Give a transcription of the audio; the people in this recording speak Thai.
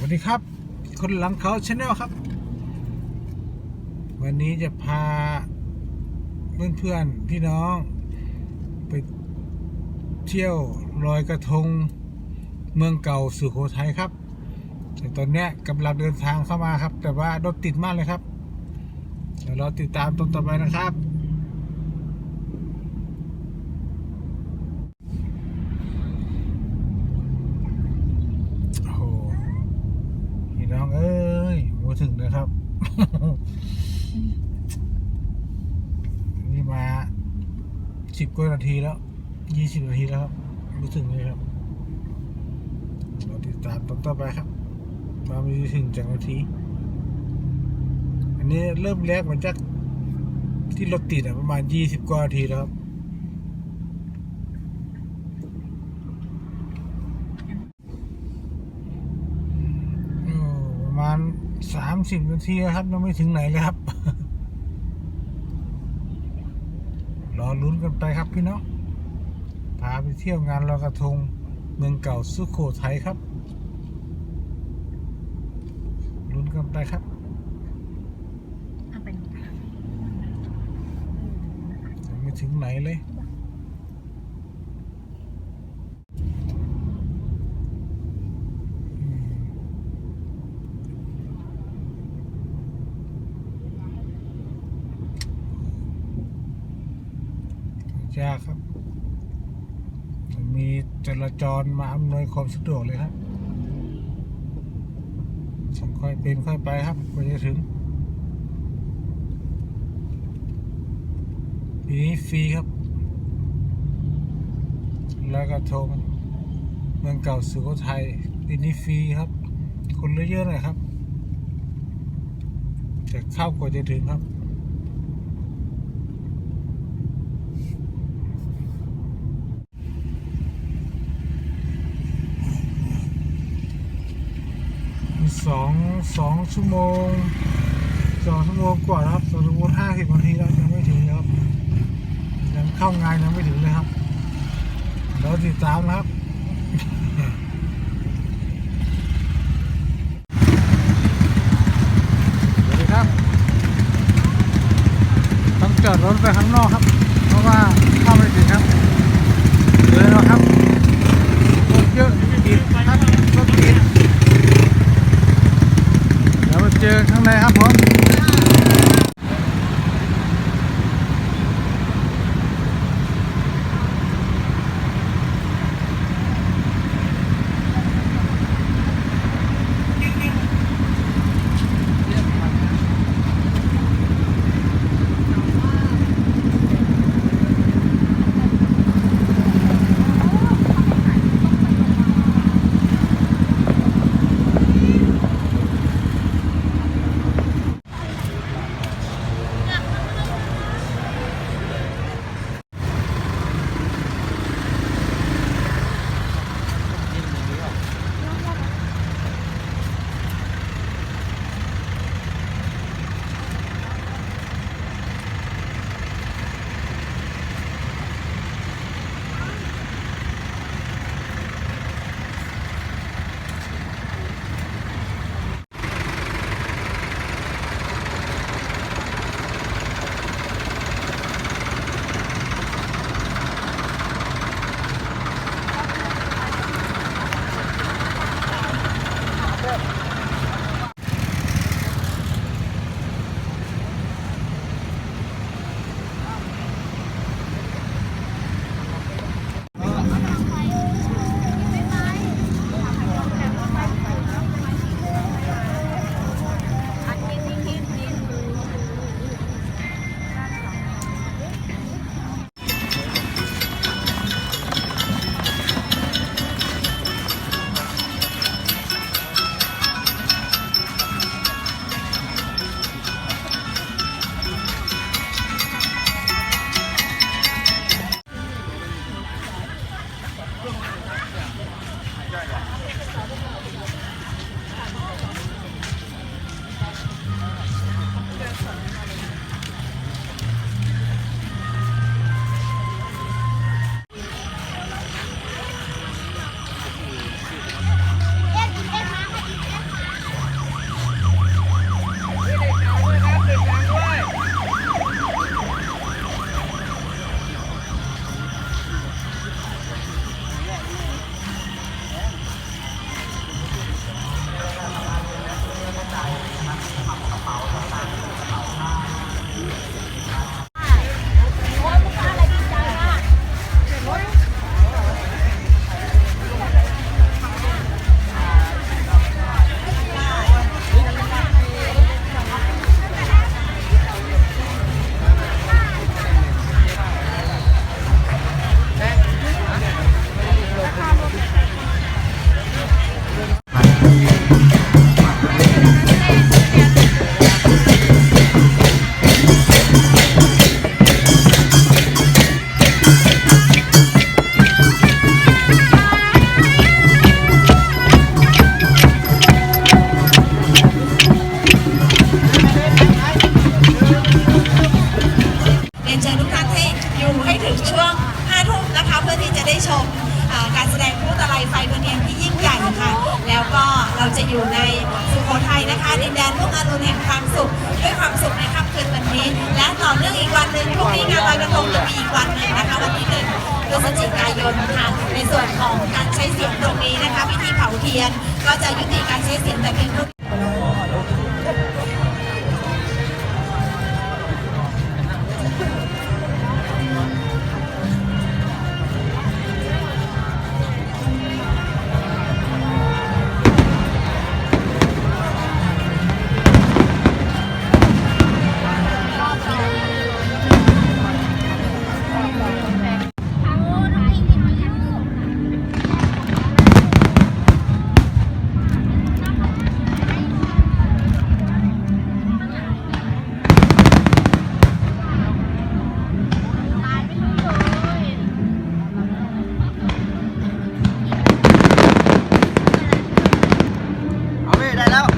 สวัสดีครับ คนหลังเขาชาแนลครับ วันนี้จะพา เพื่อนๆพี่น้อง ไปเที่ยวลอยกระทงเมืองเก่าสุโขทัยครับแต่ตอนนี้กำลังเดินทางเข้ามาครับ แต่ว่ารถติดมากเลยครับเดี๋ยวเราติดตามตอนต่อไปนะครับ โอ้โหพี่น้องเอ้ยมาถึงนะ ครับ นี่มาสิบกว่านาทีแล้วยี่สิบนาทีแล้วครับ รู้ถึงเลยครับเราติดตามตอนต่อไปครับมาไม่ถึงจากนาที อันนี้เริ่มแรกมันจากที่รถติดอะประมาณยี่สิบกว่านาทีแล้วครับ โอ้ประมาณสามสิบนาทีแล้วครับยังไม่ถึงไหนเลยครับ รอลุ้นกันไปครับพี่น้อง พาไปเที่ยวงานลอยกระทง เมืองเก่าสุโขทัยครับ ลุ้นกันไปครับเอาไปหนึ่งยังไม่ถึงไหนเลย ยากครับ มีจราจรมาอำนวยความสะดวกเลยครับต้องค่อยเป็นค่อยไปครับกว่าจะถึงปีนี้ฟรีครับ แล้วก็โทรเมืองเก่าสุโขทัยปีนี้ฟรีครับ คนเยอะๆหน่อยครับแต่เข้ากว่าจะถึงครับ สองสองชั่วโมงสองชั่วโมงกว่าแล้วครับสองชั่วโมงห้าสิบนาทีแล้วยังไม่ถึงครับ ยังเข้างานยังไม่ถึงเลยครับเราติดตามนะครับสวัสดีครับ ต้องจอดรถไปข้างนอกครับ เพราะว่าเข้าไม่ถึงครับเลยแล้วครับ การแสดงคู่ตะไลไฟดวงเนียงที่ยิ่งใหญ่ค่ะ แล้วก็เราจะอยู่ในสุโขทัยนะคะดินแดนรุ่งอรุณแห่งความสุขด้วยความสุขในค่ำคืนวันนี้ และต่อเนื่องอีกวันหนึ่งพรุ่งนี้งานลอยกระทงจะมีอีกวันหนึ่งนะคะวันที่หนึ่งพฤศจิกายนค่ะในส่วนของการใช้เสียงตรงนี้นะคะพิธีเผาเทียนก็จะยุติการใช้เสียงแต่เพียงเท่า ได้แล้ว